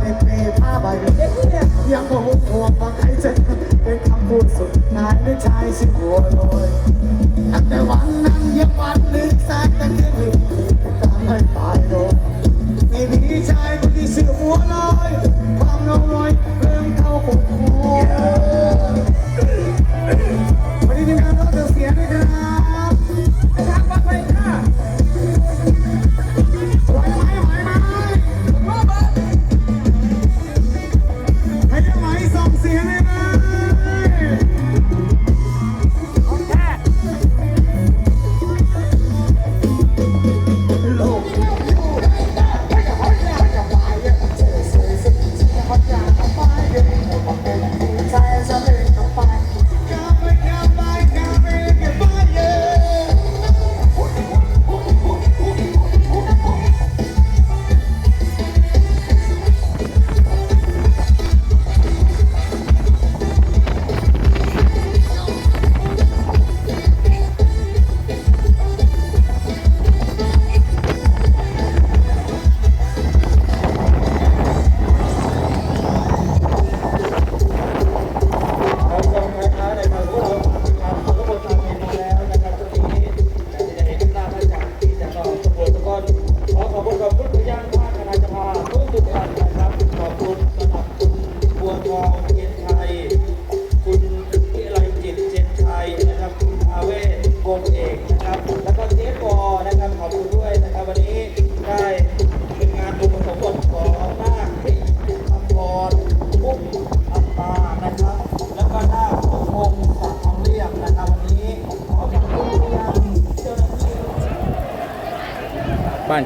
ในเปรผ้าใบยังคงห่วงฟังใครเจ็บเป็นคำพูดสุดท้ายในใจสิหัวลอยตั้งแต่วันนั้น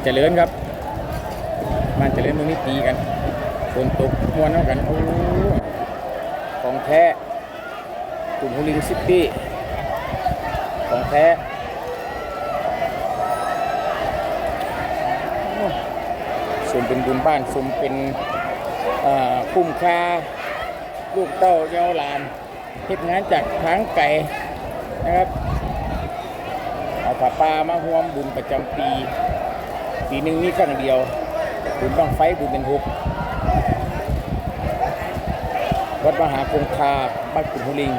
เจริญครับ บ้านเจริญตรงนี้ตีกันฝนตกมวนเท่ากันโอ้ของแท้กลุ่มฮูลิงซิตี้ของแท้สมเป็นบุญบ้านสมเป็นอ่าคุ้มค่าลูกเต้าเยาวหลานเฮ็ดงานจากทางไก่นะครับ เอาผ้าป่ามาห่วมบุญประจำปี ปีหนึ่งมีครั้งเดียวบุญต้องไฟบุญเป็นหกวัดมหาคงคาบ้านกุฎหุลิง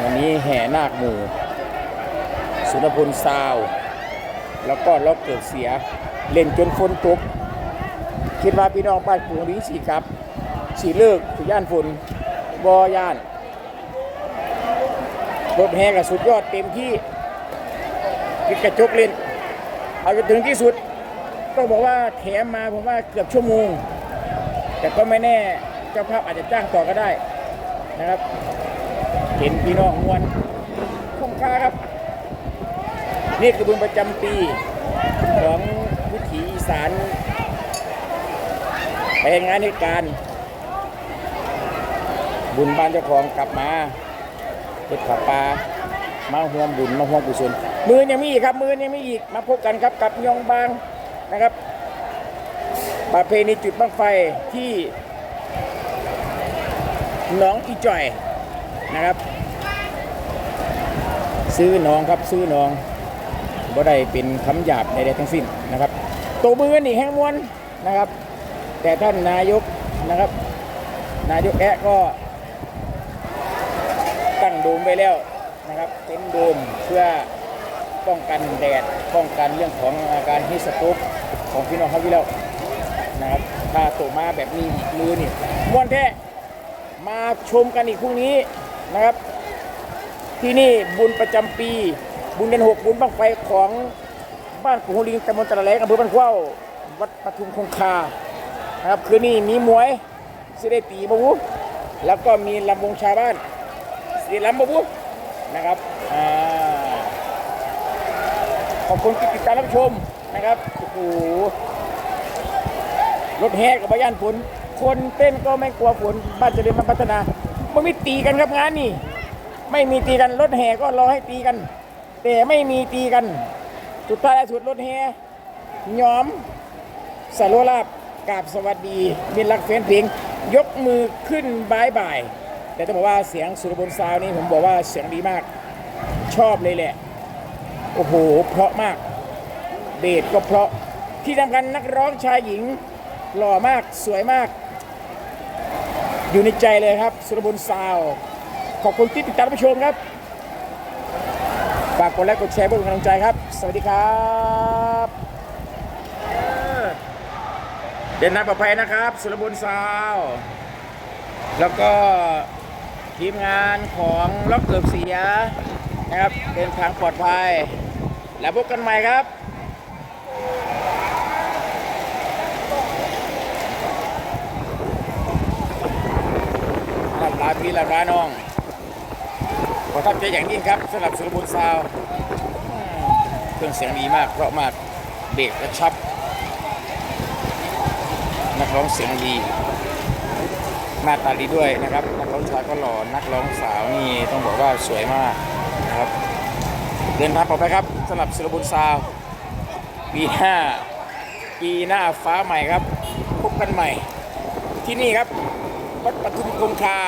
วันนี้แห่นาคหมู่ สุนทรพลซาว แล้วก็ล็อกเกิดเสีย เล่นจนฝนตก คิดว่าพี่น้องบ้านกุฎหุลิงสีกลับสี่เลิกสุย่านฝนบอย่านรถแห่กับสุดยอดเต็มที่ปิดกระจกเล่น เอาจนถึงที่สุด ต้องบอกว่าแถมมาผมว่าเกือบชั่วโมง แต่ก็ไม่แน่เจ้าภาพอาจจะจ้างต่อก็ได้นะครับ เห็นพี่น้องมวลคุ้มค่าครับ นี่คือบุญประจำปีของวิถีอีสานไปงานเหตุการณ์บุญบ้านเจ้าของกลับมาเฮ็ดขับปลามาห่วมบุญมาห่วมกุศลมือยังมีอีกครับ มือยังมีอีกมาพบกันครับกับยองบาง นะครับประเพณีจุดบั้งไฟที่หนองอีจ่อยนะครับ ซื้อหนองครับซื้อหนองบ่ได้เป็นคำหยาบใดๆทั้งสิ้นนะครับตัวมือนี่แห้งมวนนะครับ แต่ท่านนายกนะครับ นายกแอะก็ตั้งโดมไว้แล้วนะครับเต็นโดมเพื่อป้องกันแดดป้องกันเรื่องของอาการฮิสโตรก ของพี่น้องเขาที่แล้วนะครับถ้าตมาแบบนี้มือนี่ม้วนแท้มาชมกันอีกพรุ่งนี้นะครับ ที่นี่บุญประจำปี บุญเดือนหกบุญบังไฟของบ้านกุหลิงตำบลตะละแหลงอำเภอบ้านเข้าวัดปทุมคงคานะครับคืนนี้มีมวยสิได้ตีบวุแล้วก็มีลำวงชาวบ้านสีลำบบุนะครับอขอบคุณที่ติดตามรับชม นะครับโอ้โหรถแห่กับพยานฝนคนเต้นก็ไม่กลัวฝนบ้านเจริญมพัฒนาไม่มีตีกันครับงานนี่ไม่มีตีกันรถแห่ก็รอให้ตีกัน แต่ไม่มีตีกัน สุดท้ายแล้วสุดรถแห่ยอมสโลลาบกราบสวัสดีมินรักแฟนเพลงยกมือขึ้นบายบาย แต่ต้องบอกว่าเสียงสุรบนซาวนี่ผมบอกว่าเสียงดีมาก ชอบเลยแหละ โอ้โห เพราะมาก เบสก็เพราะที่สำคัญนักร้องชายหญิงหล่อมากสวยมาก อยู่ในใจเลยครับ สุรบนซาว ขอบคุณที่ติดตามรับชมครับ ฝากกดไลค์กดแชร์เพื่อเป็นกำลังใจครับ สวัสดีครับเดินทางปลอดภัยนะครับ สุรบนซาว แล้วก็ทีมงานของล็อกเกือบเสียนะครับเดินทางปลอดภัย แล้วพบกันใหม่ครับ ลำลาพี่ลำลาน้องประทับใจอย่างยิ่งครับสำหรับสุรบุญซาวเครื่องเสียงดีมากเพราะมากเบรกกระชับ นักร้องเสียงดีหน้าตาดีด้วยนะครับ นักร้องชายก็หล่อนักร้องสาวนี่ต้องบอกว่าสวยมากนะครับ เดินทางปลอดภัยครับสำหรับสุรบุญซาว ปีหน้าปีหน้าฟ้าใหม่ครับ พบกันใหม่ ที่นี่ครับวัดปทุมคงคา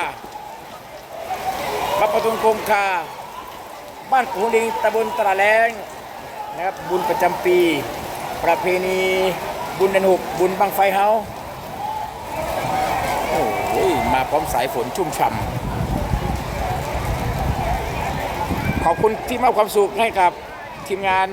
วัดปทุมคงคา บ้านกูลิงตำบลตะแรงนะครับบุญประจำปี ประเพณี บุญเดือนหกบุญบังไฟเฮาโอ้โหมาพร้อมสายฝนชุ่มฉ่ำขอบคุณที่มอบความสุขให้กับทีมงาน